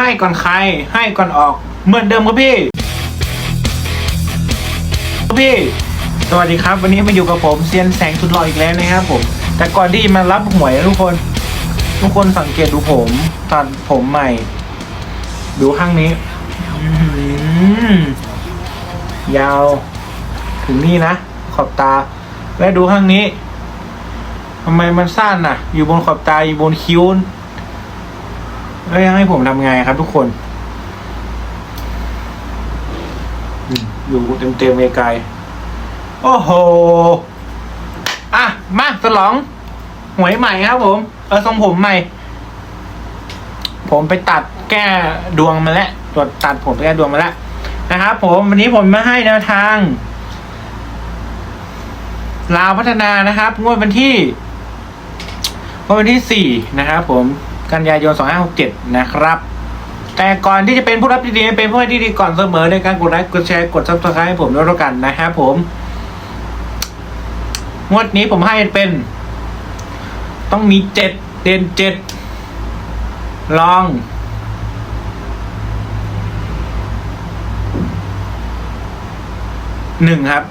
ให้ก่อนใคร ให้ก่อนออก เหมือนเดิมครับพี่พี่ สวัสดีครับ วันนี้มาอยู่กับผมเซียนแสงสุดหล่ออีกแล้วนะครับผม แต่ก่อนที่มารับหวยทุกคน ทุกคนสังเกตดูผมตัดผมใหม่ ดูข้างนี้ยาว ถึงนี่นะ ขอบตา และดูข้างนี้ทำไมมันสั้นน่ะ อยู่บนขอบตาอยู่บนคิ้ว แล้วยังให้ผมทำไงครับทุกคน อยู่เต็มเต็มๆไกลๆโอ้โห อะ มาสลองหวยใหม่ครับผม เออทรงผมใหม่ ผมไปตัดแก้ดวงมาแล้วตรวจตัดผมแก้ดวงมาแล้วนะครับผมวันนี้ผมมาให้แนวทางลาวพัฒนานะครับงวดวันที่งวดวันที่สี่นะครับผม กันยายนสองห้าหกเจ็ดนะครับ แต่ก่อนที่จะเป็นผู้รับที่ดีเป็นผู้ให้ที่ดีก่อนเสมอในการกดไลค์กดแชร์กดซับสไครต์ให้ผมด้วยแล้วกันนะครับผม งวดนี้ผมให้เป็น ต้องมีเจ็ดเด่นเจ็ดลองหนึ่งครับ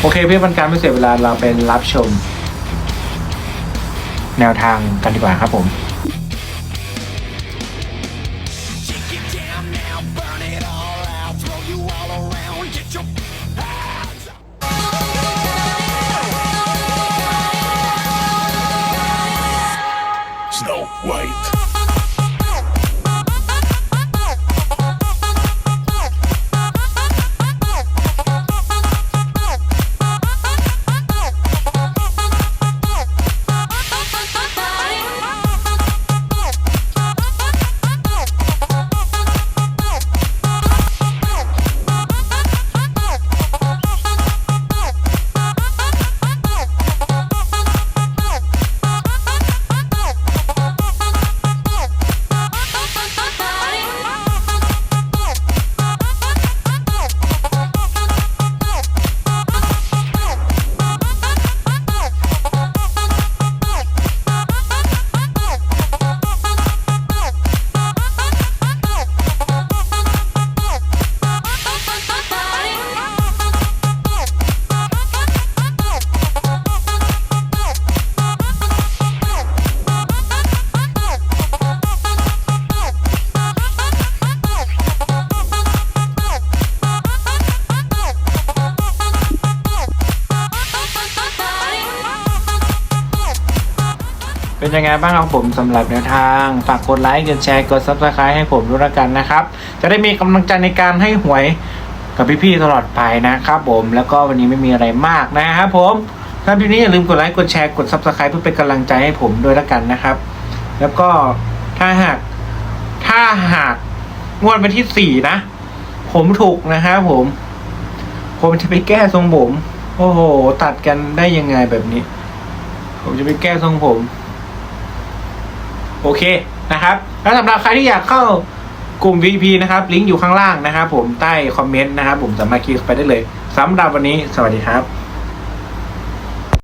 โอเคเพื่อเป็นการไม่เสียเวลาเราเป็นรับชม แนวทางกันดีกว่าครับผม Take it เป็นยังไงบ้างครับผมสำหรับแนวทาง ฝากกดไลค์กดแชร์กด subscribe ให้ผมด้วยละกันนะครับ จะได้มีกำลังใจในการให้หวยกับพี่ๆตลอดไปนะครับผมแล้วก็วันนี้ไม่มีอะไรมากนะครับผมถ้าพี่นี้อย่าลืมกดไลค์กดแชร์กด subscribe เพื่อเป็นกำลังใจให้ผมด้วยละกันนะครับ แล้วก็ถ้าหากถ้าหากงวดวันที่สี่นะ ผมถูกนะครับผม ผมจะไปแก้ทรงผม โอ้โห ตัดกันได้ยังไงแบบนี้ ผมจะไปแก้ทรงผม โอเคนะครับ แล้วสำหรับใครที่อยากเข้ากลุ่ม VP นะครับลิงก์อยู่ข้างล่างนะครับ ผมใต้คอมเมนต์นะครับ ผมสามารถคลิกไปได้เลยสำหรับวันนี้สวัสดีครับ